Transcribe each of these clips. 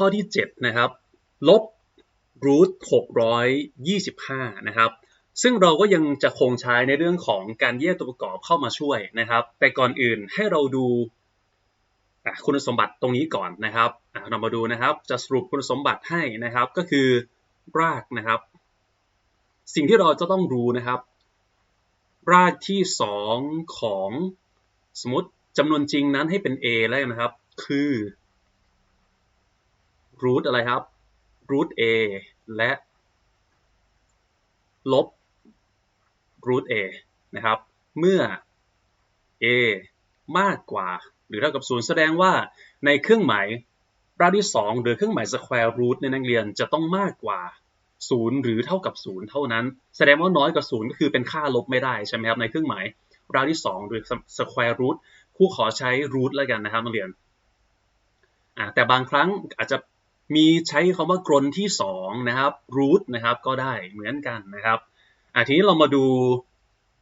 ข้อที่ 7 นะครับลบรูท625 นะครับ ซึ่งเราก็ยังจะคงใช้ในเรื่องของการแยกตัวประกอบเข้ามาช่วยนะครับ แต่ก่อนอื่นให้เราดูคุณสมบัติตรงนี้ก่อนนะครับเรามาดูนะครับ จะสรุปคุณสมบัติให้นะครับ ก็คือรากนะครับ สิ่งที่เราจะต้องรู้นะครับ รากที่ 2 ของสมมติจำนวนจริงนั้นให้เป็น a แล้วนะครับ คือ root อะไรครับ root a และลบ root a นะครับ เมื่อ a มากกว่าหรือเท่ากับ 0 แสดงว่าในเครื่องหมายรากที่ 2 หรือเครื่องหมาย square root ในนักเรียนจะต้องมากกว่า 0 หรือเท่ากับ 0 เท่านั้น แสดงว่าน้อยกว่า 0 ก็คือเป็นค่าลบไม่ได้ใช่ไหมครับ ในเครื่องหมายรากที่ 2 หรือ square root ผู้ขอใช้ root แล้วกันนะครับนักเรียนแต่บางครั้งอาจจะ มีใช้คำว่ากรนที่2นะครับ root นะครับก็ได้เหมือนกันนะครับทีนี้เรามาดู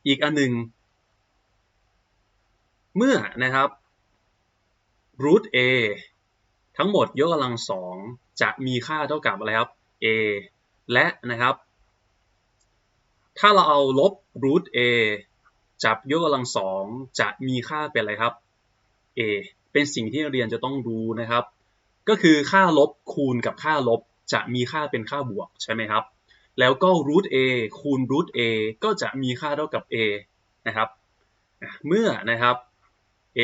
อีกอันหนึ่งเมื่อนะครับ root a ทั้งหมดยกกำลังสองจะมีค่าเท่ากับอะไรครับ a และนะครับ ถ้าเราเอาลบ root a จับยกกำลังสองจะมีค่าเป็นอะไรครับ a เป็นสิ่งที่นักเรียนจะต้องดูนะครับ ก็คือค่าลบคูณกับค่าลบจะมีค่าเป็นค่าบวกใช่ไหมครับ แล้วก็ root a คูณ root a ก็จะมีค่าเท่ากับ a นะครับ เมื่อนะครับ a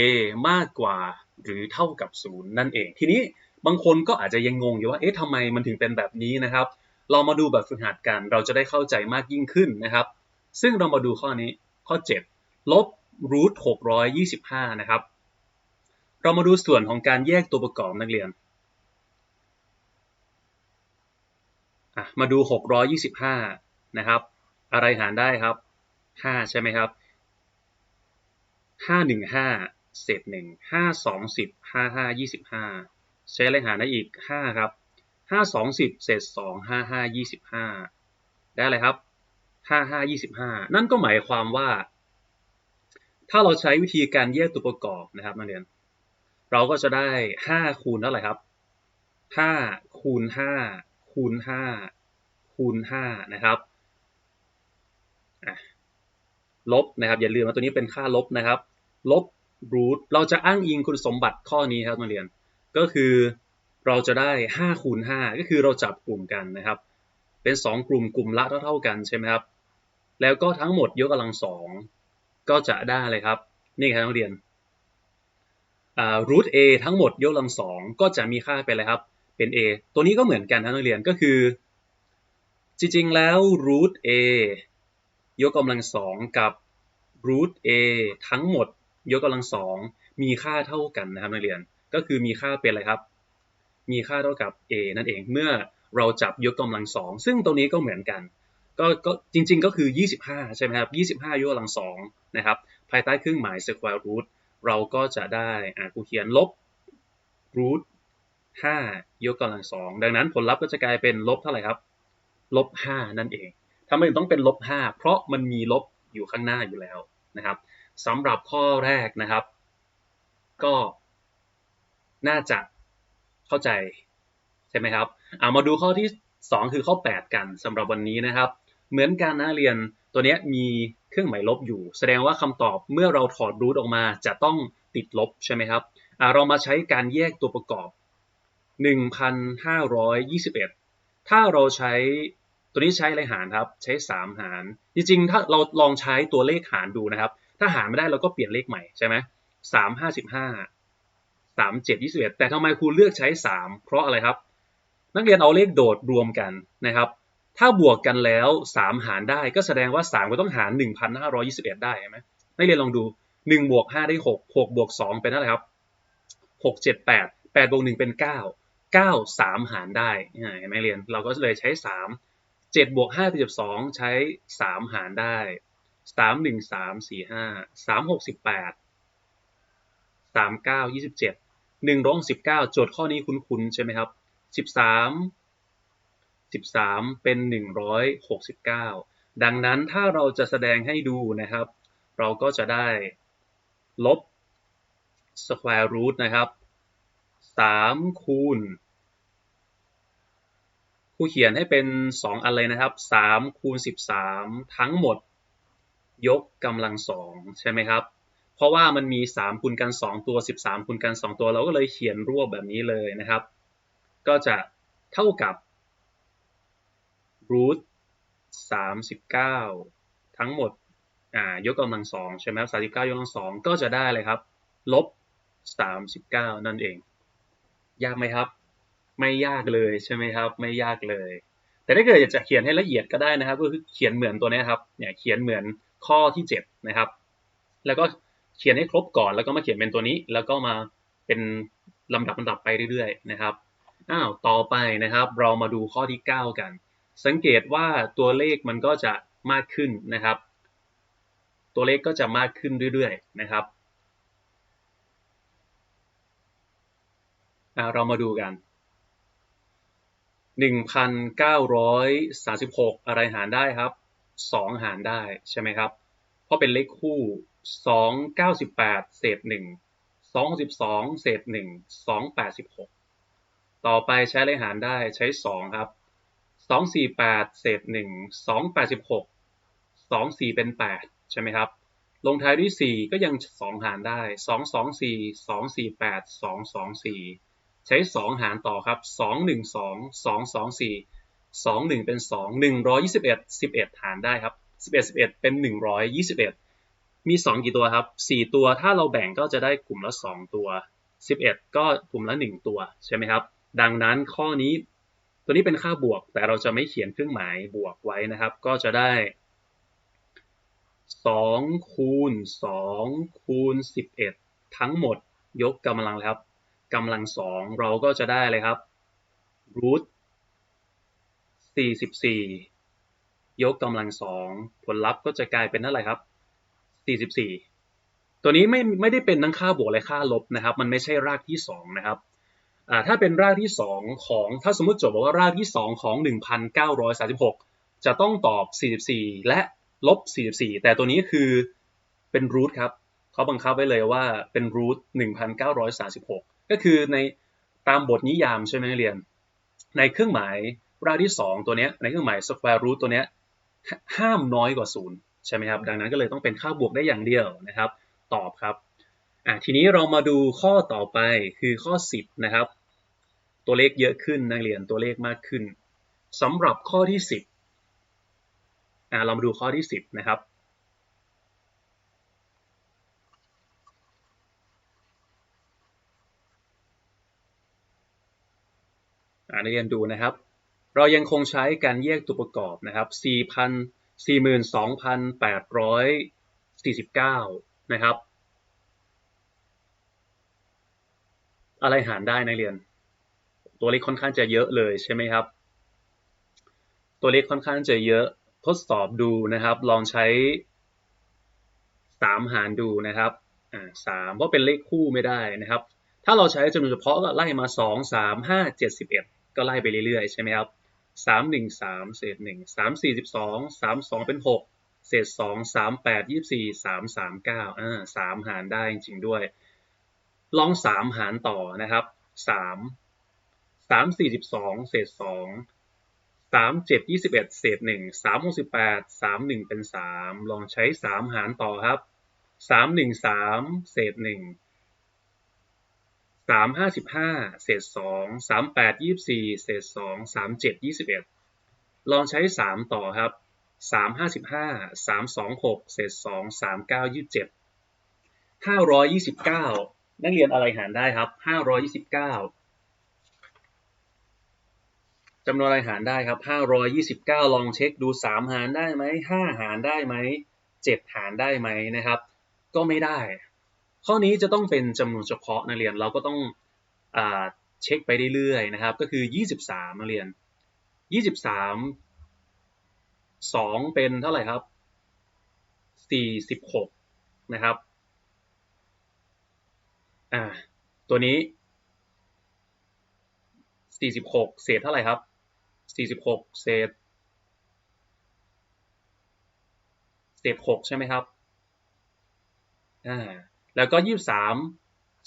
มากกว่าหรือเท่ากับ 0 นั่นเอง ทีนี้บางคนก็อาจจะยังงงอยู่ว่า เอ๊ะทำไมมันถึงเป็นแบบนี้นะครับ เรามาดูแบบฝึกหัดกัน เราจะได้เข้าใจมากยิ่งขึ้นนะครับ ซึ่งเรามาดูข้อนี้ ข้อ 7 ลบรูท625 นะครับ เรามาดูส่วนของการแยกตัวประกอบนักเรียน มาดู 625 นะครับ อะไรหารได้ครับ 5 ใช่ไหมครับ 515 เศษหนึ่งห้าสองสิบห้าห้ายี่สิบห้าใช้เลขหารได้อีกห้าครับห้าสองสิบเศษสองห้าห้ายี่สิบห้าได้อะไรครับห้าห้ายี่สิบห้านั่นก็หมายความว่า ถ้าเราใช้วิธีการแยกตัวประกอบนะครับนักเรียน เราก็จะได้ห้าคูณเท่าไหร่ครับห้าคูณห้า คูณห้าคูณห้านะครับลบนะครับอย่าลืมว่าตัวนี้เป็นค่าลบนะครับ ลบ root เราจะอ้างอิงคุณสมบัติข้อนี้ครับนักเรียน ก็คือเราจะได้5คูณ5ก็คือเราจับกลุ่มกันนะครับ เป็น 2 กลุ่มกลุ่มละเท่าๆกันใช่ไหมครับ แล้วก็ทั้งหมดยกกำลังสองก็จะได้เลยครับ นี่ครับนักเรียน root a ทั้งหมดยกกำลังสองก็จะมีค่าเป็นอะไรครับ เป็น a ตัวนี้ก็เหมือนกันนะนักเรียนก็คือ จริงๆแล้ว root a ยกกำลังสองกับ root a ทั้งหมด ยกกำลังสองมีค่าเท่ากันนะครับนักเรียนก็คือมีค่าเป็นอะไรครับ มีค่าเท่ากับ a นั่นเองเมื่อเราจับยกกำลังสองซึ่งตรงนี้ก็เหมือนกันก็ก็จริงๆก็คือ 25 ใช่ไหมครับ 25 ยกกำลังสองนะครับ ภายใต้เครื่องหมาย square root เราก็จะได้อ่ากูเขียนลบ root 5 ยกกำลังสองดังนั้นผลลัพธ์ก็จะกลายเป็นลบเท่าไหร่ครับลบ5นั่นเองทำไมต้องเป็นลบ5เพราะมันมีลบอยู่ข้างหน้าอยู่แล้วนะครับสำหรับข้อแรกนะครับ ก็น่าจะเข้าใจใช่ไหมครับเอามาดูข้อที่ 2 คือข้อ 8 กันสำหรับวันนี้นะครับ เหมือนกันนะเรียนตัวนี้มีเครื่องหมายลบอยู่ แสดงว่าคำตอบเมื่อเราถอดรูทออกมาจะต้องติดลบใช่ไหมครับเรามาใช้การแยกตัวประกอบ 1,521 ถ้าเราใช้ตัวนี้ใช้อะไรหารครับ ใช้ 3 หาร จริงๆ ถ้าเราลองใช้ตัวเลขหารดูนะครับ ถ้าหารไม่ได้เราก็เปลี่ยนเลขใหม่ใช่ไหมสามห้าสิบห้าสามเจ็ดยี่สิบเอ็ดแต่ทำไมครูเลือกใช้สามเพราะอะไรครับ นักเรียนเอาเลขโดดรวมกันนะครับ ถ้าบวกกันแล้วสามหารได้ก็แสดงว่าสามก็ต้องหารหนึ่งพันห้าร้อยี่สิบเอ็ดได้ใช่ไหมนักเรียนลองดูหนึ่งบวกห้าได้หกหกบวกสองเป็นเท่าไหร่ครับหกเจ็ดแปดแปดบวกหนึ่งเป็นเก้า เก้าสามหารได้เห็นไหมเรียน เราก็เลยใช้สามเจ็ดบวกห้าเป็นสิบสองใช้สามหารได้สามหนึ่งสามสี่ห้าสามหกสิบแปดสามเก้ายี่สิบเจ็ดหนึ่งร้องสิบเก้าโจทย์ข้อนี้คุ้นๆใช่ไหมครับสิบสามสิบสามเป็นหนึ่งร้อยหกสิบเก้าดังนั้นถ้าเราจะแสดงให้ดูนะครับ เราก็จะได้ลบ square root นะครับสามคูณ ครูเขียนให้เป็น 2 อันเลยนะครับ3คูณ13 ทั้งหมด ยกกำลังสองใช่ไหมครับ เพราะว่ามันมี 3คูณกัน 2 ตัว 13คูณกัน 2 ตัวเราก็เลยเขียนรวบแบบนี้เลยนะครับ ก็จะเท่ากับรูท39 ทั้งหมดอ่ายกกำลังสองใช่ไหมครับ39ยกกำลังสองก็จะได้เลยครับ ลบ39นั่นเอง ยากไหมครับ ไม่ยากเลยใช่ไหมครับ ไม่ยากเลย แต่ถ้าเกิดอยากจะเขียนให้ละเอียดก็ได้นะครับ ก็คือเขียนเหมือนตัวนี้ครับเนี่ยเขียนเหมือนข้อที่7นะครับ แล้วก็เขียนให้ครบก่อน แล้วก็มาเขียนเป็นตัวนี้ แล้วก็มาเป็นลำดับลำดับไปเรื่อยๆนะครับอ้าวต่อไปนะครับ เรามาดูข้อที่ 9 กัน สังเกตว่าตัวเลขมันก็จะมากขึ้นนะครับ ตัวเลขก็จะมากขึ้นเรื่อยๆนะครับเรามาดูกัน 1,936อะไรหารได้ครับ2หารได้ใช่ไหมครับ เพราะเป็นเลขคู่298เศษ1 212เศษ1 286ต่อไปใช้เลขหารได้ใช้2ครับ248เศษ1 286 2 4เป็น8ใช่ไหมครับ ลงท้ายด้วย4ก็ยัง2หารได้224 248 224 ใช้ 2 หารต่อครับ 2 1 2 2 2 4 2 1 เป็น 2 121 11 หารได้ครับ 11 11 เป็น 121 มี 2 กี่ตัวครับ 4 ตัวถ้าเราแบ่งก็จะได้กลุ่มละ 2 ตัว 11 ก็กลุ่มละ 1 ตัวใช่ไหมครับ ดังนั้นข้อนี้ตัวนี้เป็นค่าบวก แต่เราจะไม่เขียนเครื่องหมายบวกไว้นะครับ ก็จะได้ 2 คูณ 2 คูณ 11 ทั้งหมดยกกำลังครับ กำลังสองเราก็จะได้เลยครับ root 44 ยกกำลังสองผลลัพธ์ก็จะกลายเป็นเท่าไหร่ครับ 44 ตัวนี้ไม่ไม่ได้เป็นทั้งค่าบวกและค่าลบนะครับ มันไม่ใช่รากที่ 2 นะครับถ้าเป็นรากที่ 2 ของถ้าสมมติโจทย์บอกว่ารากที่ 2 ของ 1936 จะต้องตอบ 44 และลบ 44 แต่ตัวนี้คือเป็นรูทครับเขาบังคับไว้เลยว่าเป็นรูท1936 ก็คือในตามบทนิยามใช่ไหมเรียน ในเครื่องหมายรากที่ 2 ตัวนี้ในเครื่องหมาย square root ตัวนี้ห้ามน้อยกว่า 0 ใช่ไหมครับ ดังนั้นก็เลยต้องเป็นค่าบวกได้อย่างเดียวนะครับ ตอบครับอะทีนี้เรามาดูข้อต่อไปคือข้อ 10 นะครับ ตัวเลขเยอะขึ้นนักเรียนตัวเลขมากขึ้นสำหรับข้อที่ 10อะเรามาดูข้อที่ 10 นะครับ นักเรียนดูนะครับ เรายังคงใช้การแยกตัวประกอบนะครับ4,042,849 นะครับ อะไรหารได้นักเรียน ตัวเลขค่อนข้างจะเยอะเลยใช่ไหมครับ ตัวเลขค่อนข้างจะเยอะ ทดสอบดูนะครับ ลองใช้ 3 หารดูนะครับอ่าสามเพราะเป็นเลขคู่ไม่ได้นะครับ ถ้าเราใช้จำนวนเฉพาะก็ไล่มา2 3 5 7 11 ก็ไล่ไปเรื่อยๆ ใช่ไหมครับสามหนึ่งสามเศษหนึ่งสามสี่สิบสองสามสองเป็นหกเศษสองสามแปดยี่สี่สามสามเก้าอ่าสามหารได้จริงๆด้วย ลองสามหารต่อนะครับสามสามสี่สิบสองเศษสองสามเจ็ดยี่สิบเอ็ดเศษหนึ่งสามหกสิบแปดสามหนึ่งเป็นสามลองใช้สามหารต่อครับสามหนึ่งสามเศษหนึ่ง สามห้าสิบห้าเศษสองสามแปดยี่สี่เศษสองสามเจ็ดยี่สิบเอ็ดลองใช้สามต่อครับสามห้าสิบห้าสามสองหกเศษสองสามเก้ายี่สิบเจ็ดห้าร้อยยี่สิบเก้านักเรียนอะไรหารได้ครับห้าร้อยยี่สิบเก้าจำนวนอะไรหารได้ครับห้าร้อยยี่สิบเก้าลองเช็คดูสามหารได้ไหมห้าหารได้ไหมเจ็ดหารได้ไหมนะครับ ก็ไม่ได้ ข้อนี้จะต้องเป็นจำนวนเฉพาะนักเรียนเราก็ต้องอเช็คไปเรื่อยๆนะครับ ก็คือ 23นักเรียน 23 2 เป็นเท่าไหร่ครับ 46 นะครับอ่าตัวนี้ 46 เศษเท่าไหร่ครับ 46 เศษเศษ6ใช่ไหมครับอ่า แล้วก็ยี่สาม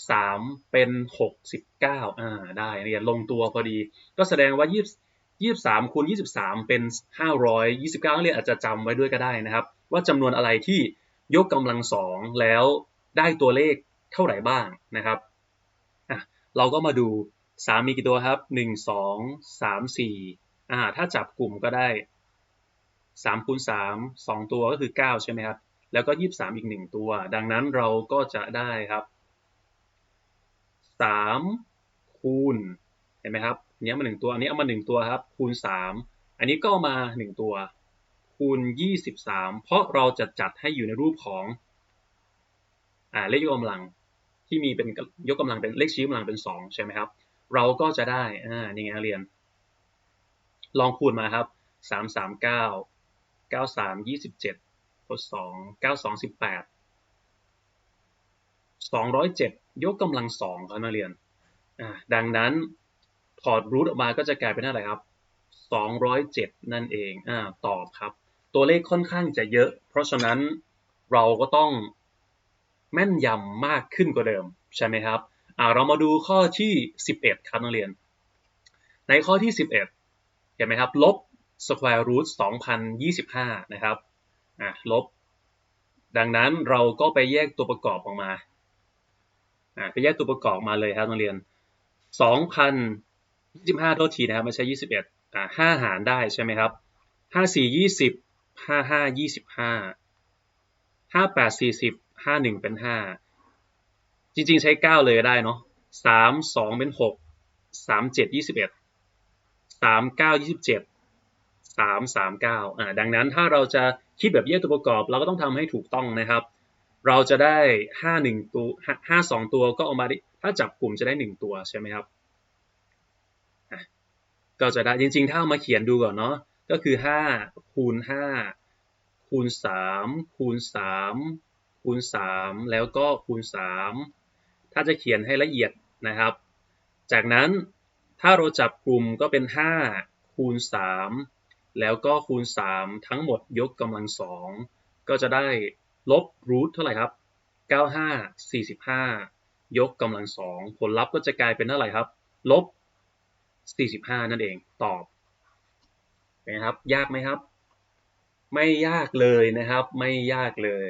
สามเป็นหกสิบเก้าอ่าได้เรียนลงตัวพอดี ก็แสดงว่ายี่23คูณ23เป็น529นักเรียนอาจจะจำไว้ด้วยก็ได้นะครับ ว่าจำนวนอะไรที่ยกกำลังสองแล้วได้ตัวเลขเท่าไหร่บ้างนะครับอะเราก็มาดู3มีกี่ตัวครับ1 2 3 4อ่าถ้าจับกลุ่มก็ได้3คูณ3 2ตัวก็คือ9ใช่ไหมครับ แล้วก็ 23 อีก 1 ตัว ดังนั้นเราก็จะได้ครับ 3 คูณ เห็นไหมครับอันนี้เอามา 1 ตัว อันนี้เอามา 1 ตัวครับ คูณ 3 อันนี้ก็เอามา 1 ตัว คูณ 23 เพราะเราจะจัดให้อยู่ในรูปของอ่าเลขยกกำลังที่มีเป็นยกกำลังเป็นเลขชี้กำลังเป็น 2 ใช่ไหมครับ เราก็จะได้ อ่า นี่ไงเรียน ลองคูณมาครับ 3 3 9 9 3 27ลด2 9 2 18 207ยกกำลังสองครับนักเรียนอ่าดังนั้นถอดรูทออกมาก็จะกลายเป็นเท่าไหร่ครับ207นั่นเองอ่าตอบครับ ตัวเลขค่อนข้างจะเยอะ เพราะฉะนั้นเราก็ต้องแม่นยำมากขึ้นกว่าเดิมใช่ไหมครับอ่าเรามาดูข้อที่ 11 ครับนักเรียน ในข้อที่ 11เห็นไหมครับลบ square root 2025 นะครับ อะลบ ดังนั้นเราก็ไปแยกตัวประกอบออกมาอะไปแยกตัวประกอบมาเลยครับนักเรียน 2,025โทษทีนะครับไม่ใช่ 21อ่า5หารได้ใช่ไหมครับ 54 20 55 25 58 40 51 เป็น 5 จริงๆใช้ 9 เลยได้เนาะ3 2 เป็น 6 3 7 21 3 9 27 3 3 9อ่าดังนั้นถ้าเราจะคิดแบบแยกตัวประกอบ เราก็ต้องทำให้ถูกต้องนะครับ เราจะได้ 5 1 ตัว 5 2 ตัวก็เอามาถ้าจับกลุ่มจะได้ 1 ตัวใช่ไหมครับก็จะได้จริงๆ ถ้าเอามาเขียนดูก่อนเนาะก็คือ 5 คูณ 5 คูณ 3 คูณ 3 คูณ 3 แล้วก็คูณ 3 ถ้าจะเขียนให้ละเอียดนะครับ จากนั้นถ้าเราจับกลุ่มก็เป็น 5 คูณ 3 แล้วก็คูณ 3 ทั้งหมดยกกำลังสองก็จะได้ลบรูทเท่าไหร่ครับ 95 45 ยกกำลังสองผลลัพธ์ก็จะกลายเป็นเท่าไหร่ครับลบ 45 นั่นเองตอบนะครับยากไหมครับ ไม่ยากเลยนะครับ ไม่ยากเลย